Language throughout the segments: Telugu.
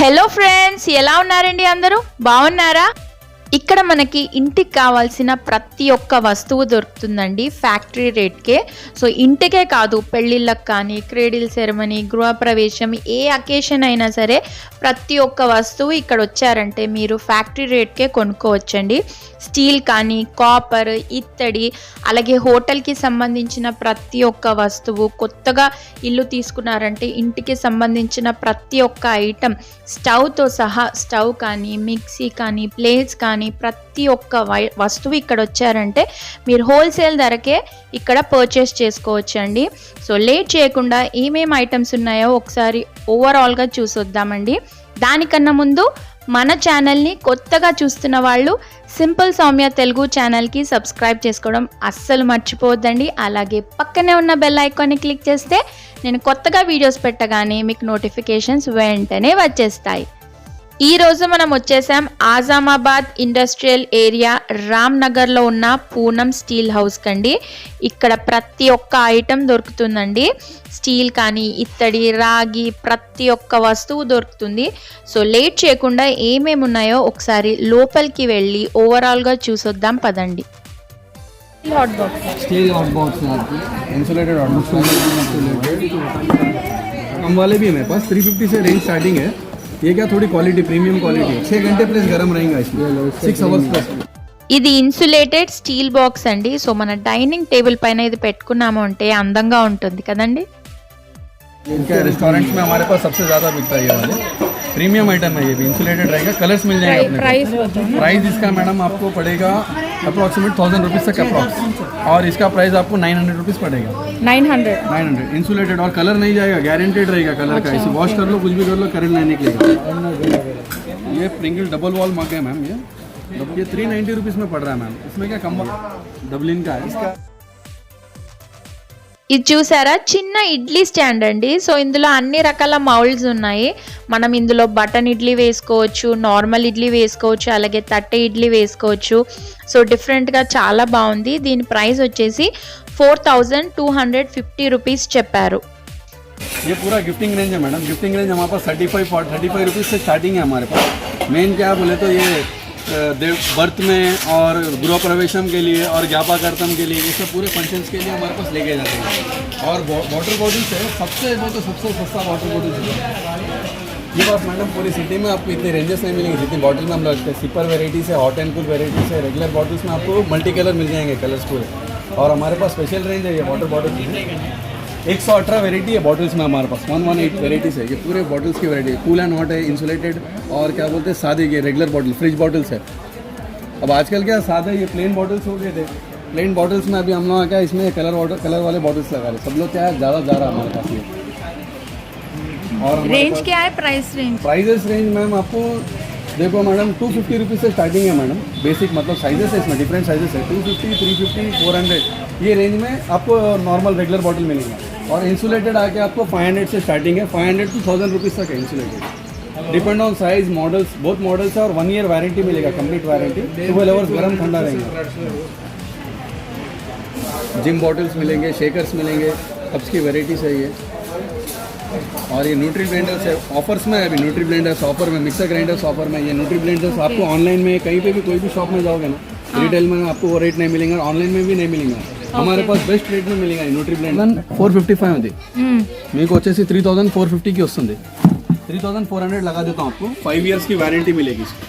హలో ఫ్రెండ్స్ ఎలా ఉన్నారండి అందరూ? బాగున్నారా? ఇక్కడ మనకి ఇంటికి కావాల్సిన ప్రతి ఒక్క వస్తువు దొరుకుతుందండి ఫ్యాక్టరీ రేట్కే సో ఇంటికే కాదు పెళ్ళిళ్ళకి కానీ క్రీడిల్ సెరమనీ గృహప్రవేశం ఏ అకేషన్ అయినా సరే ప్రతి ఒక్క వస్తువు ఇక్కడ వచ్చారంటే మీరు ఫ్యాక్టరీ రేట్కే కొనుక్కోవచ్చండి. స్టీల్ కానీ కాపర్ ఇత్తడి అలాగే హోటల్కి సంబంధించిన ప్రతి ఒక్క వస్తువు కొత్తగా ఇల్లు తీసుకున్నారంటే ఇంటికి సంబంధించిన ప్రతి ఒక్క ఐటెం స్టవ్తో సహా స్టవ్ కానీ మిక్సీ కానీ ప్లేట్స్ కానీ ప్రతి ఒక్క వై- వస్తువు ఇక్కడ వచ్చారంటే మీరు హోల్సేల్ ధరకే ఇక్కడ పర్చేస్ చేసుకోవచ్చండి. సో లేట్ చేయకుండా ఏమేమి ఐటమ్స్ ఉన్నాయో ఒకసారి ఓవరాల్గా చూసొద్దామండి. దానికన్నా ముందు మన ఛానల్ని కొత్తగా చూస్తున్న వాళ్ళు సింపుల్ సౌమ్య తెలుగు ఛానల్కి సబ్స్క్రైబ్ చేసుకోవడం అస్సలు మర్చిపోవద్దండి. అలాగే పక్కనే ఉన్న బెల్ ఐకాన్ని క్లిక్ చేస్తే నేను కొత్తగా వీడియోస్ పెట్టగానే మీకు నోటిఫికేషన్స్ వెంటనే వచ్చేస్తాయి. ఈ రోజు మనం వచ్చేసాం ఆజామాబాద్ ఇండస్ట్రియల్ ఏరియా రామ్ నగర్లో ఉన్న పూనం స్టీల్ హౌస్ కండి ఇక్కడ ప్రతి ఒక్క ఐటెం దొరుకుతుందండి స్టీల్ కానీ ఇత్తడి రాగి ప్రతి ఒక్క వస్తువు దొరుకుతుంది సో లేట్ చేయకుండా ఏమేమి ఉన్నాయో ఒకసారి లోపలికి వెళ్ళి ఓవరాల్గా చూసొద్దాం పదండి hot box steel hot box है आपकी इंसुलेटेड हॉट बॉक्स इंसुलेटेड कम वाले भी है मेरे पास 350 से रेंज स्टार्टिंग है ये क्या थोड़ी क्वालिटी प्रीमियम क्वालिटी है छः घंटे प्लस गर्म रहेगा इसमें सिक्स आवर्स प्लस ఇది ఇన్సులేటెడ్ స్టీల్ బాక్స్ అండి సో మన డైనింగ్ టేబుల్ పైన ఇది పెట్టుకున్నాము అంటే అందంగా ఉంటుంది కదండి क्या रेस्टोरेंट्स में हमारे पास सबसे ज़्यादा बिकता है ये वाले प्रीमियम आइटम है ये भी इंसुलेटेड रहेगा कलर्स मिल जाएँगे अपने प्राइस प्राइस इसका मैडम आपको पड़ेगा अप्रोक्सीमेट थाउज़ेंड रुपीज़ तक अप्रॉक्स और इसका प्राइस आपको नाइन हंड्रेड रुपीज़ पड़ेगा। Nine hundred nine hundred insulated और कलर नहीं जाएगा गारंटेड रहेगा कलर का। इसे वॉश कर लो कुछ भी कर लो करंट नहीं निकलेगा ये प्रिंगल डबल वॉल मग है मैम ये। ये थ्री नाइन्टी रुपीज़ में पड़ रहा है मैम इसमें क्या कम डबलिन का है? इसका ఇది చూసారా చిన్న ఇడ్లీ స్టాండ్ అండి సో ఇందులో అన్ని రకాల మౌల్డ్స్ ఉన్నాయి మనం ఇందులో బటన్ ఇడ్లీ వేసుకోవచ్చు నార్మల్ ఇడ్లీ వేసుకోవచ్చు అలాగే తట్టె ఇడ్లీ వేసుకోవచ్చు సో డిఫరెంట్గా చాలా బాగుంది దీని ప్రైస్ వచ్చేసి four thousand two hundred fifty rupees చెప్పారు ये पूरा गिफ्टिंग रेंज है मैडम गिफ्टिंग रेंज हमारे पास thirty five thirty five rupees से स्टार्टिंग है हमारे पास मेन क्या बोले तो ये अ, देव, बर्थ में और गृह प्रवेशम के लिए और ज्ञापा करतम के लिए, ये सब पूरे फ़ंक्शंस के लिए हमारे पास लेके जाते हैं। और वाटर बॉटल्स है, सबसे वो तो सबसे सस्ता वाटर बॉटल्स है। ये बात मैडम पूरी सिटी में आपको इतने रेंजेस नहीं मिलेंगे, जितनी बॉटल में हम लगते हैं। सिपर वेराइटी से हॉट एंड कूल वेराइटी से रेगुलर बॉटल्स में आपको मल्टी कलर मिल जाएँगे कलर्स पूरे और हमारे पास स्पेशल रेंज है, ये वाटर बॉटल एक सौ अठारह वेराइटी है बॉटल्स में हमारे पास। वन वन एट वेराइटीज है। ये पूरे बॉटल्स की वेराइटी है। कूल एंड हॉट है इंसुलेटेड और क्या बोलते हैं सादे ये रेगुलर बॉटल फ्रिज बॉटल्स है। अब आजकल क्या सादा ये प्लेन बॉटल्स हो गए थे। प्लेन बॉटल्स में अभी हम लोग क्या इसमें कलर वाटर कलर वाले बॉटल्स लगा रहे सब लोग क्या है ज़्यादा जा रहा हमारे पास ये। और रेंज क्या है? Price range prices range ma'am आपको देखो मैडम टू फिफ्टी रुपीज़ से स्टार्टिंग है मैडम। बेसिक मतलब साइजेस है इसमें डिफरेंट साइजेस है। Two fifty three fifty four hundred ये रेंज में आपको नॉर्मल रेगुलर बॉटल मिलेगा। और इंसुलेटेड आके आपको फाइव हंड्रेड से स्टार्टिंग है। Five hundred two thousand rupees तक है insulated depend on size models बहुत मॉडल्स है और वन ईयर वारंटी मिलेगा कंप्लीट वारंटी ट्वेल्व आवर्स गर्म ठंडा रहेंगे। जिम बॉटल्स मिलेंगे शेकर्स मिलेंगे कप्स की वेराइटीज है ये। और ये न्यूट्री ब्लेंडर्स है ऑफर्स में अभी न्यूट्री ब्लेंडर्स ऑफ़र में मिक्सर ग्राइंडर्स ऑफ़र में। ये न्यूट्री ब्लेंडर्स आपको ऑनलाइन में कहीं पे भी कोई भी शॉप में जाओगे ना रिटेल में आपको वो रेट नहीं मिलेगा ऑनलाइन में भी नहीं मिलेगा। हमारे पास बेस्ट రేట్ में मिलेगा nutri blend 455 three thousand four 3450 की వస్తుంది 3400 लगा देता हूँ आपको। फाइव इयर्स की वारंटी मिलेगी इसकी।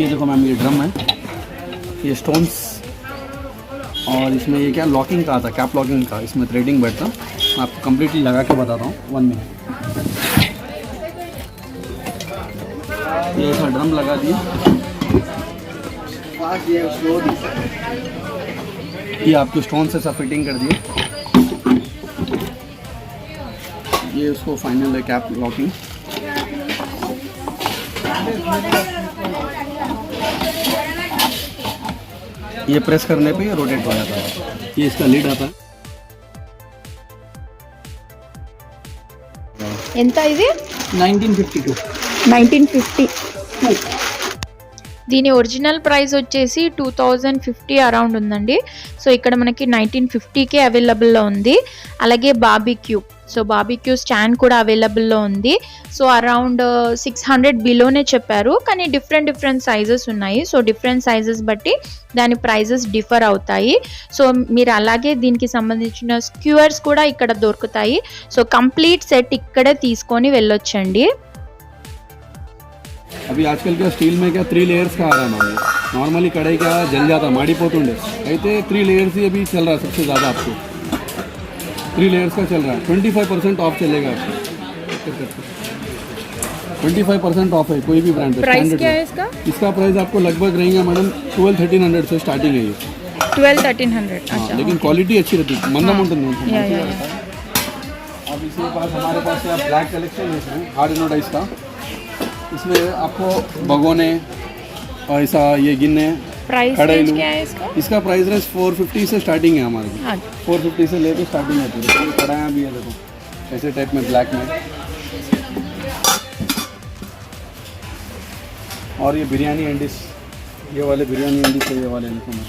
ये देखो मैम ये ड्रम है। ये स्टोन्स और इसमें ये क्या लॉकिंग का आता कैप लॉकिंग का। इसमें थ्रेडिंग बैठता। मैं आपको कम्प्लीटली लगा के बताता हूँ। वन मिनट ये ऐसा ड्रम लगा दिया। दिए ये आपको स्टोन से सब फिटिंग कर दिए ये उसको फाइनल है कैप लॉकिंग ये प्रेस करने पे ये रोटेट हो जाता है ये इसका लीड आता है ఎంత ఇది nineteen fifty two nineteen fifty దీని ఒరిజినల్ ప్రైస్ వచ్చేసి టూ థౌజండ్ ఫిఫ్టీ అరౌండ్ ఉందండి. సో ఇక్కడ మనకి నైన్టీన్ ఫిఫ్టీకే అవైలబుల్లో ఉంది. అలాగే బాబీక్యూ సో బాబీక్యూ స్టాండ్ కూడా అవైలబుల్లో ఉంది. సో అరౌండ్ సిక్స్ హండ్రెడ్ బిలోనే చెప్పారు. కానీ డిఫరెంట్ డిఫరెంట్ సైజెస్ ఉన్నాయి. సో డిఫరెంట్ సైజెస్ బట్టి దాని ప్రైజెస్ డిఫర్ అవుతాయి. సో మీరు అలాగే దీనికి సంబంధించిన స్క్యూర్స్ కూడా ఇక్కడ దొరుకుతాయి. సో కంప్లీట్ సెట్ ఇక్కడే తీసుకొని వెళ్ళొచ్చండి. अभी आजकल क्या स्टील में क्या थ्री लेयर्स का आ रहा है मामले। नॉर्मली कढ़ाई क्या जल जाता माड़ी माड़ीపోతుండే అయితే थ्री लेयर्स ही अभी चल रहा है सबसे ज़्यादा आपको। थ्री लेयर्स का चल रहा है। ट्वेंटी फाइव परसेंट ऑफ़ चलेगा आपको ट्वेंटी फाइव परसेंट ऑफ़ है कोई भी ब्रांड प्राइस क्या है। इसका? इसका प्राइस आपको लगभग रहेगा मैडम ट्वेल्व थर्टीन हंड्रेड से स्टार्टिंग है ये। ट्वेल्व थर्टीन हंड्रेड अच्छा। लेकिन क्वालिटी अच्छी रहती है। मंदा हाँ। मंदा नहीं है अब इसके पास हमारे पास ब्लैक कलेक्शन है हार्ड एनोडाइज का। इसमें आपको भगोने और ऐसा ये गिन्ने प्राइस रेंज क्या है इसका? इसका प्राइस रेंज फोर फिफ्टी से स्टार्टिंग है हमारे। हाँ। फोर फिफ्टी से लेके स्टार्टिंग है पूरी। कढ़ाइयाँ भी है देखो। ऐसे टाइप में ब्लैक में। और ये बिरयानी एंडिस ये वाले बिरयानी एंडिस है ये वाले इनको मैं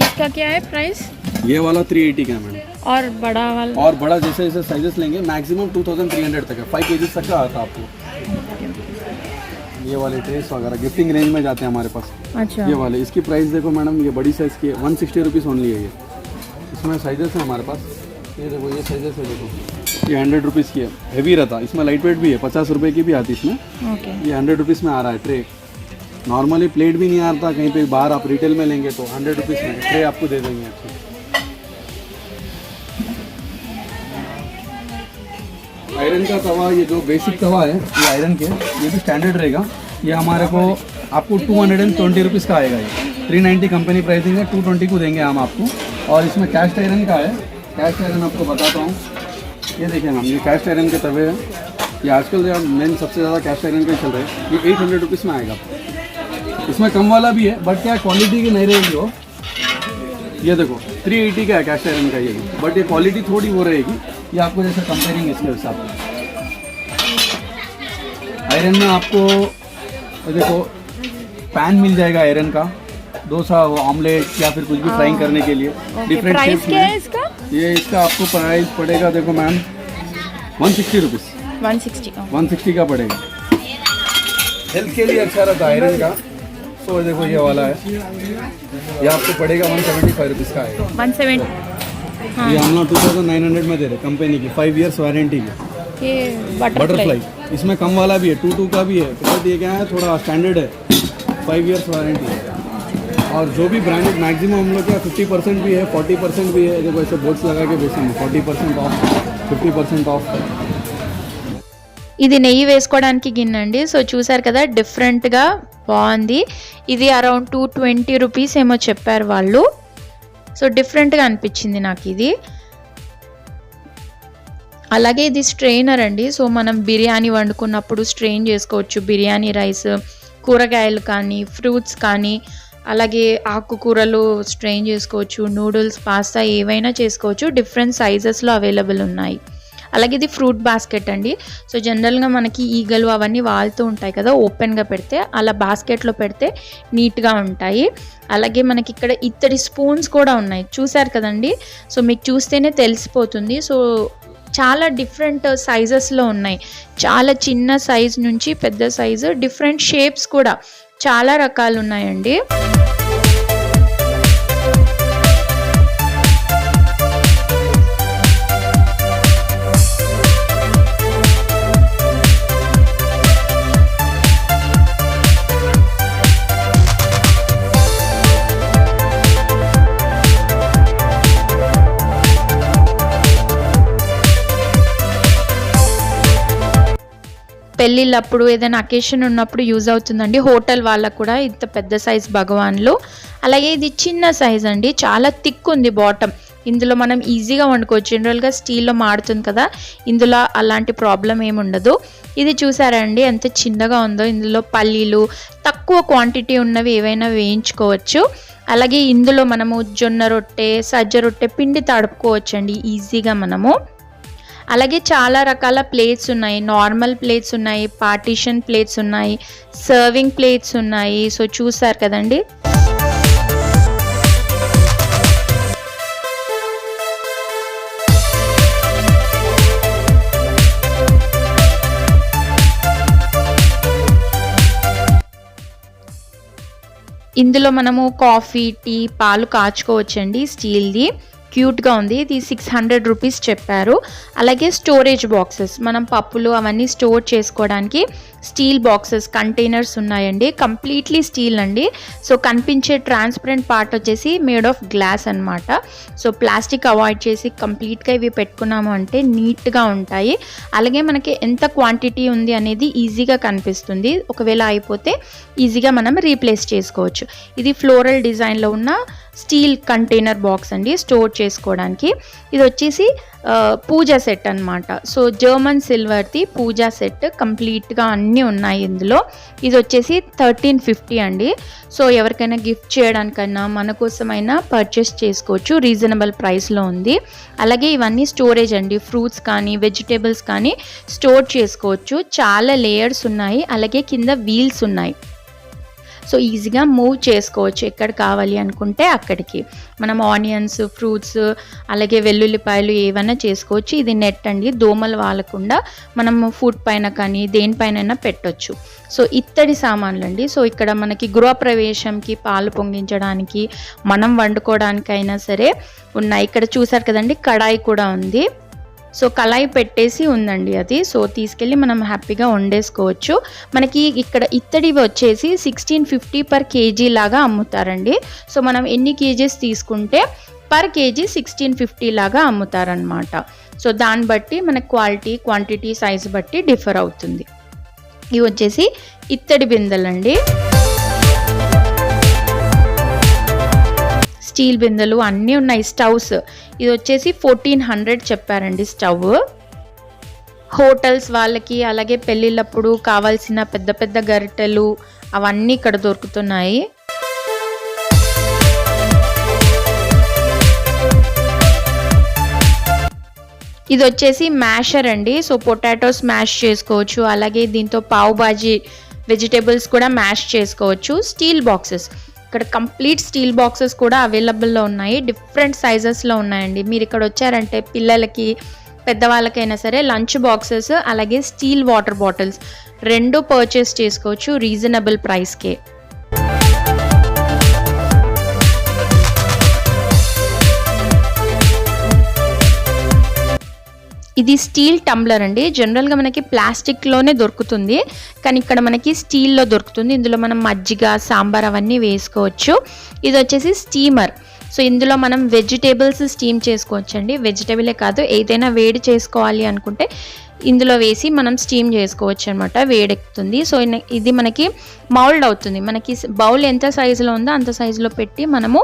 इसका क्या है प्राइस ये वाला 380 का मैडम। और बड़ा वाला? और बड़ा जैसे जैसे साइजेस लेंगे मैक्सिमम 2300 तक है। फाइव के तक का आता है आपको। ये वाले ट्रेस वगैरह गिफ्टिंग रेंज में जाते हैं हमारे पास। अच्छा। ये वाले इसकी प्राइस देखो मैडम ये बड़ी साइज़ की है वन सिक्सटी रुपीज़ ओनली है ये। इसमें साइजेस हैं हमारे पास। ये देखो ये साइजेस है देखो। ये हंड्रेड रुपीज़ की है। हेवी रहता। है इसमें लाइट वेट भी है पचास रुपये की भी आती है इसमें। ओके ये हंड्रेड रुपीज़ में आ रहा है ट्रे नॉर्मली प्लेट भी नहीं आता कहीं पे बाहर आप रिटेल में लेंगे तो हंड्रेड रुपीज़ में ट्रे आपको दे देंगे। आयरन का तवा, ये जो बेसिक तवा है, ये आयरन के, ये भी स्टैंडर्ड रहेगा। ये हमारे को आपको two hundred and twenty rupees का आएगा ये। थ्री नाइन्टी कंपनी प्राइसिंग है टू ट्वेंटी को देंगे हम आपको। और इसमें कैस्ट आयरन का है। कैस्ट आयरन आपको बताता हूँ। ये देखिए मैम ये कैस्ट आयरन के तवे हैं। ये आजकल जो मेन सबसे ज़्यादा कैस्ट आयरन का चल रहा है। ये एट हंड्रेड रुपीज़ में आएगा। इसमें कम वाला भी है बट क्या क्वालिटी की नहीं रहेगी वो? ये देखो 380 का है कैश आयरन का ये बट ये क्वालिटी थोड़ी वो रहेगी। ये आपको जैसे कंपेयरिंग इसके हिसाब से। आयरन में आपको देखो पैन मिल जाएगा आयरन का। डोसा वो ऑमलेट या फिर कुछ भी फ्राइंग करने के लिए। डिफरेंट प्राइस क्या है में इसका? ये इसका आपको प्राइस पड़ेगा देखो ma'am one sixty rupees one sixty one sixty का पड़ेगा। हेल्थ के लिए अच्छा रहता है आयरन का। तो देखो ये वाला है। ये आपको पड़ेगा वन सेवेंटी फाइव रुपीज़ का आएगा वन सेवन ये हम लोग टू थाउजेंड नाइन हंड्रेड में दे रहे कंपनी की फाइव इयर्स वारंटी की ये बटरफ्लाई इसमें कम वाला भी है टू टू का भी है बट ये क्या है थोड़ा स्टैंडर्ड है फाइव इयर्स वारंटी है और जो भी ब्रांडेड मैक्सिमम हम लोग क्या फिफ्टी परसेंट भी है फोर्टी परसेंट भी है देखो ऐसे बोर्ड्स लगा के बेचेंगे forty percent off fifty percent off ఇది నెయ్యి వేసుకోవడానికి గిన్నె అండి సో చూసారు కదా డిఫరెంట్గా బాగుంది ఇది అరౌండ్ టూ ట్వంటీ రూపీస్ ఏమో చెప్పారు వాళ్ళు సో డిఫరెంట్గా అనిపించింది నాకు ఇది అలాగే ఇది స్ట్రెయినర్ అండి. సో మనం బిర్యానీ వండుకున్నప్పుడు స్ట్రెయిన్ చేసుకోవచ్చు. బిర్యానీ రైస్ కూరగాయలు కానీ ఫ్రూట్స్ కానీ అలాగే ఆకుకూరలు స్ట్రెయిన్ చేసుకోవచ్చు. నూడిల్స్ పాస్తా ఏవైనా చేసుకోవచ్చు. డిఫరెంట్ సైజెస్లో అవైలబుల్ ఉన్నాయి. అలాగే ఇది ఫ్రూట్ బాస్కెట్ అండి. సో జనరల్గా మనకి ఈగలు అవన్నీ వాళ్తూ ఉంటాయి కదా ఓపెన్గా పెడితే అలా బాస్కెట్లో పెడితే నీట్గా ఉంటాయి. అలాగే మనకి ఇక్కడ ఇత్తడి స్పూన్స్ కూడా ఉన్నాయి. చూసారు కదండి? సో మీకు చూస్తేనే తెలిసిపోతుంది. సో చాలా డిఫరెంట్ సైజెస్లో ఉన్నాయి. చాలా చిన్న సైజ్ నుంచి పెద్ద సైజు డిఫరెంట్ షేప్స్ కూడా. చాలా రకాలు ఉన్నాయండి. పెళ్ళిళ్ళప్పుడు ఏదైనా అకేషన్ ఉన్నప్పుడు యూజ్ అవుతుందండి. హోటల్ వాళ్ళకు కూడా ఇంత పెద్ద సైజ్ భగవాన్లు. అలాగే ఇది చిన్న సైజ్ అండి. చాలా థిక్ ఉంది బాటమ్ ఇందులో మనం ఈజీగా వండుకోవచ్చు. జనరల్గా స్టీల్లో మాడుతుంది కదా. ఇందులో అలాంటి ప్రాబ్లం ఏమి ఉండదు. ఇది చూసారండి ఎంత చిన్నగా ఉందో. ఇందులో పల్లీలు తక్కువ క్వాంటిటీ ఉన్నవి ఏవైనా వేయించుకోవచ్చు. అలాగే ఇందులో మనము జొన్న రొట్టె సజ్జ రొట్టె పిండి తడుపుకోవచ్చు అండి ఈజీగా మనము. అలాగే చాలా రకాల ప్లేట్స్ ఉన్నాయి. నార్మల్ ప్లేట్స్ ఉన్నాయి పార్టీషన్ ప్లేట్స్ ఉన్నాయి సర్వింగ్ ప్లేట్స్ ఉన్నాయి. సో చూసారు కదండి? ఇందులో మనము కాఫీ టీ పాలు కాచుకోవచ్చండి స్టీల్ది క్యూట్గా ఉంది. ఇది సిక్స్ హండ్రెడ్ రూపీస్ చెప్పారు. అలాగే స్టోరేజ్ బాక్సెస్. మనం పప్పులు అవన్నీ స్టోర్ చేసుకోవడానికి స్టీల్ బాక్సెస్ కంటైనర్స్ ఉన్నాయండి. కంప్లీట్లీ స్టీల్ అండి. సో కనిపించే ట్రాన్స్పరెంట్ పార్ట్ వచ్చేసి మేడ్ ఆఫ్ గ్లాస్ అన్నమాట. సో ప్లాస్టిక్ అవాయిడ్ చేసి కంప్లీట్గా ఇవి పెట్టుకున్నాము అంటే నీట్గా ఉంటాయి. అలాగే మనకి ఎంత క్వాంటిటీ ఉంది అనేది ఈజీగా కనిపిస్తుంది. ఒకవేళ అయిపోతే ఈజీగా మనం రీప్లేస్ చేసుకోవచ్చు. ఇది ఫ్లోరల్ డిజైన్లో ఉన్న స్టీల్ కంటైనర్ బాక్స్ అండి స్టోర్ చేసుకోవడానికి. ఇది వచ్చేసి పూజా సెట్ అన్నమాట. సో జర్మన్ సిల్వర్ది పూజా సెట్ కంప్లీట్గా అన్నీ ఉన్నాయి ఇందులో. ఇది వచ్చేసి థర్టీన్ ఫిఫ్టీ అండి. సో ఎవరికైనా గిఫ్ట్ చేయడానికైనా మన కోసమైనా పర్చేస్ చేసుకోవచ్చు. రీజనబుల్ ప్రైస్లో ఉంది. అలాగే ఇవన్నీ స్టోరేజ్ అండి. ఫ్రూట్స్ కానీ వెజిటేబుల్స్ కానీ స్టోర్ చేసుకోవచ్చు. చాలా లేయర్స్ ఉన్నాయి. అలాగే కింద వీల్స్ ఉన్నాయి. సో ఈజీగా మూవ్ చేసుకోవచ్చు ఎక్కడ కావాలి అనుకుంటే అక్కడికి. మనం ఆనియన్స్ ఫ్రూట్స్ అలాగే వెల్లుల్లిపాయలు ఏవైనా చేసుకోవచ్చు. ఇది నెట్ అండి దోమలు వాలకుండా మనం ఫుడ్ పైన కానీ దేనిపైన పెట్టొచ్చు. సో ఇత్తడి సామాన్లు అండి సో ఇక్కడ మనకి గృహప్రవేశంకి పాలు పొంగించడానికి మనం వండుకోవడానికైనా సరే ఉన్నాయి. ఇక్కడ చూసారు కదండి కడాయి కూడా ఉంది. సో కళాయి పెట్టేసి ఉందండి అది. సో తీసుకెళ్ళి మనం హ్యాపీగా వండేసుకోవచ్చు. మనకి ఇక్కడ ఇత్తడివి వచ్చేసి సిక్స్టీన్ ఫిఫ్టీ పర్ కేజీ లాగా అమ్ముతారండి. సో మనం ఎన్ని కేజీస్ తీసుకుంటే పర్ కేజీ సిక్స్టీన్ ఫిఫ్టీ లాగా అమ్ముతారనమాట సో దాన్ని బట్టి మన క్వాలిటీ క్వాంటిటీ సైజ్ బట్టి డిఫర్ అవుతుంది. ఇవి వచ్చేసి ఇత్తడి బిందెలండి. స్టీల్ బిందెలు అన్నీ ఉన్నాయి స్టవ్స్. ఇది వచ్చేసి ఫోర్టీన్ హండ్రెడ్ చెప్పారండి స్టవ్. హోటల్స్ వాళ్ళకి అలాగే పెళ్ళిళ్ళప్పుడు కావాల్సిన పెద్ద పెద్ద గరిటెలు అవన్నీ ఇక్కడ దొరుకుతున్నాయి. ఇది వచ్చేసి మ్యాషర్ అండి. సో పొటాటోస్ మ్యాష్ చేసుకోవచ్చు. అలాగే దీంతో పావు బాజీ వెజిటేబుల్స్ కూడా మ్యాష్ చేసుకోవచ్చు. Steel boxes. ఇక్కడ కంప్లీట్ స్టీల్ బాక్సెస్ కూడా అవైలబుల్లో ఉన్నాయి. డిఫరెంట్ సైజెస్లో ఉన్నాయండి. మీరు ఇక్కడ వచ్చారంటే పిల్లలకి పెద్దవాళ్ళకైనా సరే లంచ్ బాక్సెస్ అలాగే స్టీల్ వాటర్ బాటిల్స్ రెండు పర్చేస్ చేసుకోవచ్చు రీజనబుల్ ప్రైస్కే. ఇది స్టీల్ టంబ్లర్ అండి. జనరల్గా మనకి ప్లాస్టిక్లోనే దొరుకుతుంది. కానీ ఇక్కడ మనకి స్టీల్లో దొరుకుతుంది. ఇందులో మనం మజ్జిగ సాంబార్ అవన్నీ వేసుకోవచ్చు. ఇది వచ్చేసి స్టీమర్. సో ఇందులో మనం వెజిటేబుల్స్ స్టీమ్ చేసుకోవచ్చు అండి వెజిటేబులే కాదు ఏదైనా వేడి చేసుకోవాలి అనుకుంటే ఇందులో వేసి మనం స్టీమ్ చేసుకోవచ్చు అనమాట వేడెక్కుతుంది. సో ఇది మనకి మౌల్డ్ అవుతుంది. మనకి బౌల్ ఎంత సైజులో ఉందో అంత సైజులో పెట్టి మనము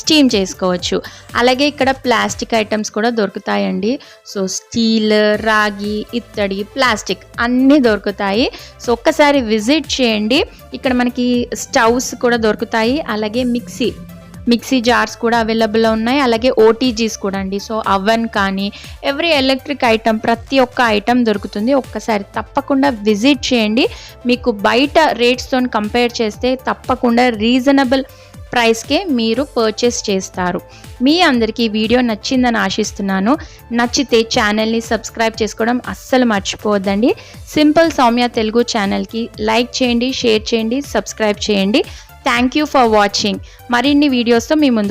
స్టీమ్ చేసుకోవచ్చు. అలాగే ఇక్కడ ప్లాస్టిక్ ఐటమ్స్ కూడా దొరుకుతాయండి. సో స్టీల్ రాగి ఇత్తడి ప్లాస్టిక్ అన్నీ దొరుకుతాయి. సో ఒక్కసారి విజిట్ చేయండి. ఇక్కడ మనకి స్టవ్స్ కూడా దొరుకుతాయి. అలాగే మిక్సీ మిక్సీ జార్స్ కూడా అవైలబుల్లో ఉన్నాయి. అలాగే ఓటీజీస్ కూడా అండి. సో అవెన్ కానీ ఎవ్రీ ఎలక్ట్రిక్ ఐటమ్ ప్రతి ఒక్క ఐటమ్ దొరుకుతుంది. ఒక్కసారి తప్పకుండా విజిట్ చేయండి. మీకు బయట రేట్స్తో కంపేర్ చేస్తే తప్పకుండా రీజనబుల్ ప్రైస్కే మీరు పర్చేస్ చేస్తారు. మీ అందరికీ వీడియో నచ్చిందని ఆశిస్తున్నాను. నచ్చితే ఛానల్ని సబ్స్క్రైబ్ చేసుకోవడం అస్సలు మర్చిపోవద్దండి. సింపుల్ సౌమ్య తెలుగు ఛానల్కి లైక్ చేయండి షేర్ చేయండి సబ్స్క్రైబ్ చేయండి. థ్యాంక్ యూ ఫర్ వాచింగ్ మరిన్ని వీడియోస్తో మీ ముందు